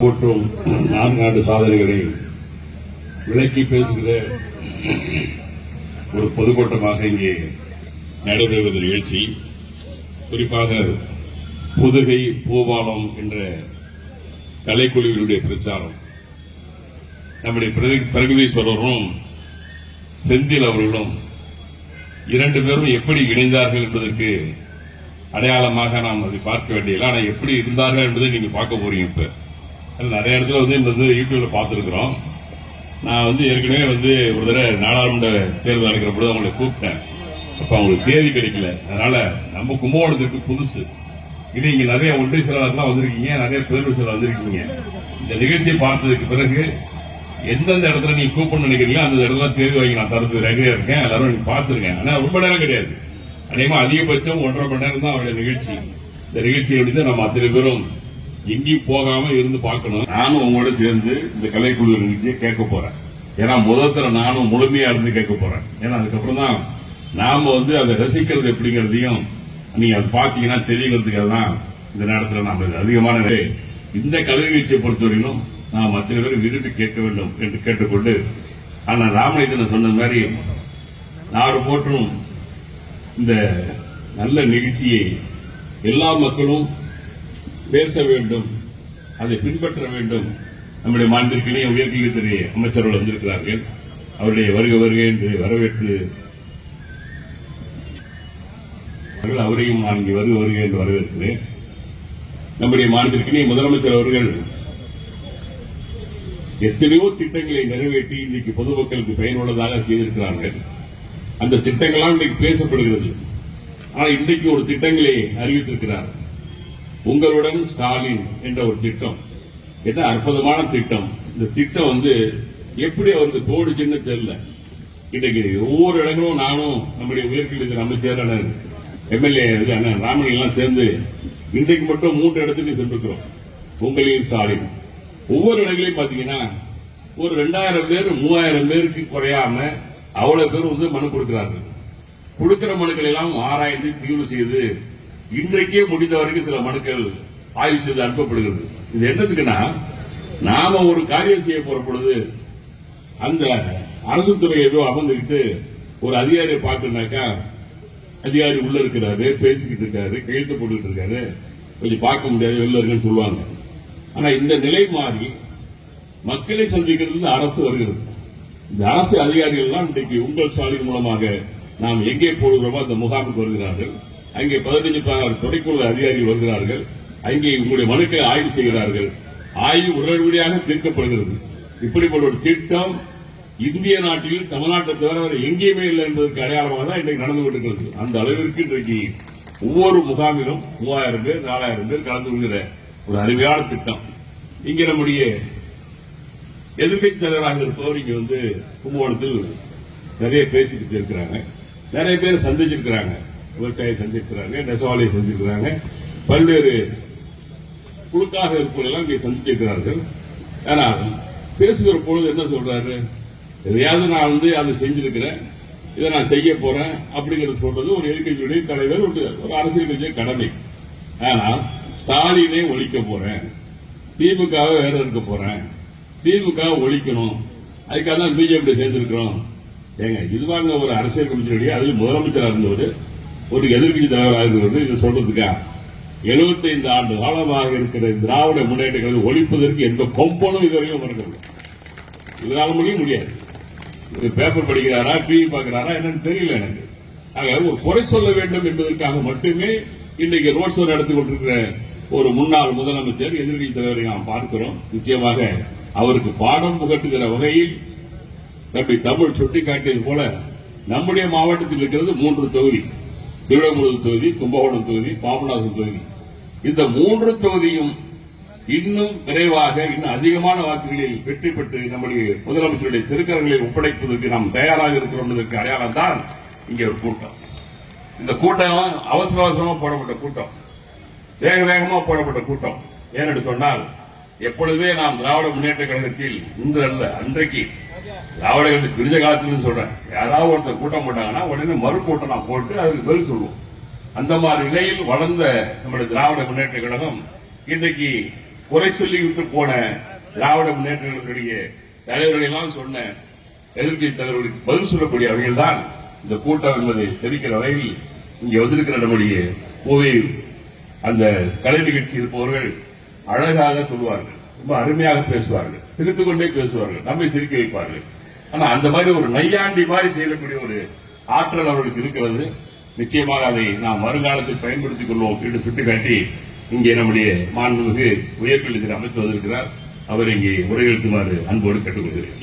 மற்றும் நான்காண்டு சாதனைகளை விளக்கி பேசுகிற ஒரு பொதுக்கூட்டமாக இங்கே நடைபெறுவது நிகழ்ச்சி குறிப்பாக புதுகை பூபாலம் என்ற கலைக்குழுவினுடைய பிரச்சாரம். நம்முடைய பிரதி- பிரகதீஸ்வரரும் செந்தில் அவர்களும் இரண்டு பேரும் எப்படி இணைந்தார்கள் என்பதற்கு அடையாளமாக நாம் அதை பார்க்க வேண்டியதில்லை. ஆனால் எப்படி இருந்தார்கள் என்பதை நீங்க பார்க்க போறீங்க இப்போ. நிறைய இடத்துல வந்து இந்த வந்து யூடியூப்ல பார்த்துருக்குறோம். நான் வந்து ஏற்கனவே வந்து ஒரு தடவை நாடாளுமன்ற தேர்தல் நடக்கிற பொழுது அவங்களை கூப்பிட்டேன். அப்போ அவங்களுக்கு தேதி கிடைக்கல. அதனால நம்ம கும்பகோணத்துக்கு புதுசு. இது இங்கே நிறைய ஒன்றிய செயலாளர்லாம் வந்திருக்கீங்க. நிறைய பேரவை செயலாளர் வந்திருக்கீங்க. இந்த நிகழ்ச்சியை பார்த்ததுக்கு பிறகு எந்தெந்த இடத்துல நீங்க கூப்பிடணும்னு நினைக்கிறீங்களோ அந்த இடத்துல தேர்வு வாங்கி நான் தரது ரெடியா இருக்கேன். எல்லாரும் நீங்க பார்த்துருக்கேன் ஆனால் ரொம்ப நேரம் கிடையாது. அதேமா அதிகபட்சம் ஒன்றரை மணி நேரம் தான் அவருடைய நிகழ்ச்சி. இந்த நிகழ்ச்சியை வந்து நம்ம அத்தனை பேரும் எங்கேயும் போகாம இருந்து பார்க்கணும். நானும் உங்களோட சேர்ந்து இந்த கலைக்குழு நிகழ்ச்சியை கேட்க போறேன். ஏன்னா முதல்ல நானும் முழுமையா இருந்து கேட்க போறேன். ஏன்னா அதுக்கப்புறம் தான் நாம வந்து அதை ரசிக்கிறது எப்படிங்கிறதையும் நீங்க அதை பாத்தீங்கன்னா தெரியுங்கிறதுக்காக தான் இந்த நேரத்தில் நாம அதிகமான இந்த கலை நிகழ்ச்சியை பொறுத்தவரையிலும் நாம் அத்தனை பேரும் விரும்பி கேட்க வேண்டும் என்று கேட்டுக்கொண்டு ஆனால் ராமலிங்கன் சொன்ன மாதிரி நாடு போற்றும் இந்த நல்ல நிகழ்ச்சியை எல்லா மக்களும் பேச வேண்டும் அதை பின்பற்ற வேண்டும். நம்முடைய மாண்பிற்கிலேயே உயர்கல்வித்துறை அமைச்சர்கள் வந்திருக்கிறார்கள். அவருடைய வருக வருகை என்று வரவேற்று அவரையும் நான் இங்கே வருக வருகை என்று வரவேற்கிறேன். நம்முடைய மாண்பிற்கினே முதலமைச்சர் அவர்கள் எத்தனையோ திட்டங்களை நிறைவேற்றி இன்னைக்கு பொதுமக்களுக்கு பயனுள்ளதாக செய்திருக்கிறார்கள். அந்த திட்டங்களால் இன்னைக்கு பேசப்படுகிறது. ஆனால் இன்றைக்கு ஒரு திட்டங்களை அறிவித்திருக்கிறார். உங்களுடன் ஸ்டாலின் என்ற ஒரு திட்டம். என்ன அற்புதமான திட்டம். இந்த திட்டம் வந்து எப்படி அவருக்கு தோடுச்சுன்னு தெரியல. இன்றைக்கு ஒவ்வொரு இடங்களும் நானும் நம்முடைய உயர்கல்வித்துறை அமைச்சர் அண்ணன் எம்எல்ஏ அண்ணன் ராமணி எல்லாம் சேர்ந்து இன்றைக்கு மட்டும் மூன்று இடத்துக்கு சென்றிருக்கிறோம். உங்களையும் ஸ்டாலின். ஒவ்வொரு இடங்களையும் பாத்தீங்கன்னா ஒரு ரெண்டாயிரம் பேர் மூவாயிரம் பேருக்கு குறையாம அவ்வளவு பேர் வந்து மனு கொடுக்கிறார்கள். கொடுக்கிற மனுக்கள் எல்லாம் ஆராய்ந்து தீர்வு செய்து இன்றைக்கே முடிந்த வரைக்கும் சில மனுக்கள் ஆய்வு செய்து அனுப்பப்படுகிறது. இது என்னதுக்குன்னா நாம ஒரு காரியம் செய்ய போற பொழுது அந்த அரசு துறை ஏதோ அமர்ந்துகிட்டு ஒரு அதிகாரியை பார்க்கணுனாக்கா அதிகாரி உள்ள இருக்கிறாரு பேசிக்கிட்டு இருக்காரு கையெழுத்து போட்டுக்கிட்டு இருக்காரு. கொஞ்சம் பார்க்க முடியாது வெளில இருக்குன்னு சொல்லுவாங்க. ஆனா இந்த நிலை மாறி மக்களை சந்திக்கிறது அரசு வருகிறது. இந்த அரசு அதிகாரிகள் எல்லாம் இன்றைக்கு உங்கள் ஸ்டாலின் மூலமாக நாம் எங்கே போடுகிறோமோ அந்த முகாமுக்கு வருகிறார்கள். அங்கே பதினஞ்சு பதினாறு துணைக்குழு அதிகாரிகள் வருகிறார்கள். அங்கே உங்களுடைய மனுக்களை ஆய்வு செய்கிறார்கள். ஆய்வு உடனடியாக தீர்க்கப்படுகிறது. இப்படிப்பட்ட ஒரு திட்டம் இந்திய நாட்டில் தமிழ்நாட்டை தவிர வேறு எங்கேயுமே இல்லை என்பதற்கு அடையாளமாக தான் இன்றைக்கு நடந்து கொண்டிருக்கிறது. அந்த அளவிற்கு இன்றைக்கு ஒவ்வொரு முகாமிலும் மூவாயிரம் பேர் நாலாயிரம் பேர் கலந்து கொள்கிற ஒரு அருமையான திட்டம். இங்கே நம்முடைய எதிர்கட்சி தலைவராக இருப்பவர் இங்கே வந்து கும்பகோணத்தில் நிறைய பேசிக்கிட்டு இருக்கிறாங்க. நிறைய பேர் சந்திச்சிருக்கிறாங்க. விவசாயி சந்திக்கிறாங்க நெசவாலையை சந்திக்கிறாங்க பல்வேறு குழுக்காக இருப்பவர்களெல்லாம் இங்கே சந்திச்சிருக்கிறார்கள். ஆனால் பேசுகிற பொழுது என்ன சொல்றாரு? எதையாவது நான் வந்து அதை செஞ்சிருக்கிறேன் இதை நான் செய்ய போறேன் அப்படிங்கிறத சொல்றது ஒரு எதிர்கட்சியுடைய தலைவர் ஒரு ஒரு அரசியல் கட்சியின் கடமை. ஆனால் ஸ்டாலினை ஒழிக்க போறேன் திமுகவை வேற இருக்க போறேன் திமுக ஒழிக்கணும் அதுக்காக தான் பிஜேபி சேர்ந்திருக்கிறோம். ஏங்க இதுவாங்க ஒரு அரசியல் கமிட்டியுடைய அதில் முதலமைச்சராக இருந்தவர் ஒரு எதிர்கட்சி தலைவராக இருந்தவர் இதை சொல்றதுக்கா? 75 ஆண்டு காலமாக இருக்கிற திராவிட முன்னேற்றங்களை ஒழிப்பதற்கு எந்த கொம்பனும் இதுவரையும் மறக்கவில்லை இதனால முடியும் முடியாது. இது பேப்பர் படிக்கிறாரா டிவி பார்க்கிறாரா என்னன்னு தெரியல எனக்கு. ஆக ஒரு குறை சொல்ல வேண்டும் என்பதற்காக மட்டுமே இன்றைக்கு ரோட் ஷோ நடத்தி கொண்டிருக்கிற ஒரு முன்னாள் முதலமைச்சர் எதிர்கட்சி தலைவரை நாம் பார்க்கிறோம். நிச்சயமாக அவருக்கு பாடம் புகட்டுகிற வகையில் தம்பி தமிழ் சுட்டிக்காட்டியது போல நம்முடைய மாவட்டத்தில் இருக்கிறது மூன்று தொகுதி. திருடமுருது தொகுதி கும்பகோணம் தொகுதி பாபநாசம் தொகுதி. இந்த மூன்று தொகுதியும் இன்னும் விரைவாக இன்னும் அதிகமான வாக்குகளில் வெற்றி பெற்று நம்முடைய முதலமைச்சருடைய திருக்கரங்களில் ஒப்படைப்பதற்கு நாம் தயாராக இருக்கிறோம் என்பதற்கு அடையாளம் தான் இங்கே ஒரு கூட்டம். இந்த கூட்டம் அவசர அவசரமா போடப்பட்ட கூட்டம். வேக வேகமாக போடப்பட்ட கூட்டம். ஏன்னு சொன்னால் எப்பொழுதுமே நாம் திராவிட முன்னேற்ற கழகத்தில் இன்று அல்ல அன்றைக்கு திராவிட கழகத்தில் பிரிஞ்ச காலத்தில் சொல்றேன். யாராவது ஒருத்தர் கூட்டம் போட்டாங்கன்னா உடனே மறு கூட்டம் நான் போட்டு அதுக்கு பதில் சொல்லுவோம். அந்த மாதிரி நிலையில் வளர்ந்த நம்முடைய திராவிட முன்னேற்ற கழகம் இன்றைக்கு குறை சொல்லிவிட்டு போன திராவிட முன்னேற்ற கழகத்துடைய தலைவர்களெல்லாம் சொன்ன எதிர்கட்சி தலைவர்களுக்கு பதில் சொல்லக்கூடிய வகையில் தான் இந்த கூட்டம் என்பதை தெரிவிக்கிற வகையில் இங்கே வந்திருக்கிற நம்முடைய கோவை அந்த கலை நிகழ்ச்சி இருப்பவர்கள் அழகாக சொல்வார்கள் ரொம்ப அருமையாக பேசுவார்கள். சிரித்துக் கொண்டே பேசுவார்கள். நம்மை சிரிக்க வைப்பார்கள். ஆனா அந்த மாதிரி ஒரு நையாண்டி மாதிரி செய்யக்கூடிய ஒரு ஆற்றல் அவர்களுக்கு இருக்கிறது. நிச்சயமாக அதை நாம் வருங்காலத்தில் பயன்படுத்திக் கொள்வோம். என்று சுட்டிக்காட்டி இங்கே நம்முடைய மாண்புமிகு உயர்கல்வித்துறை அமைச்சர் வந்திருக்கிறார். அவர் இங்கே உரையெழுத்துமாறு அன்போடு கேட்டுக்கொள்கிறேன்.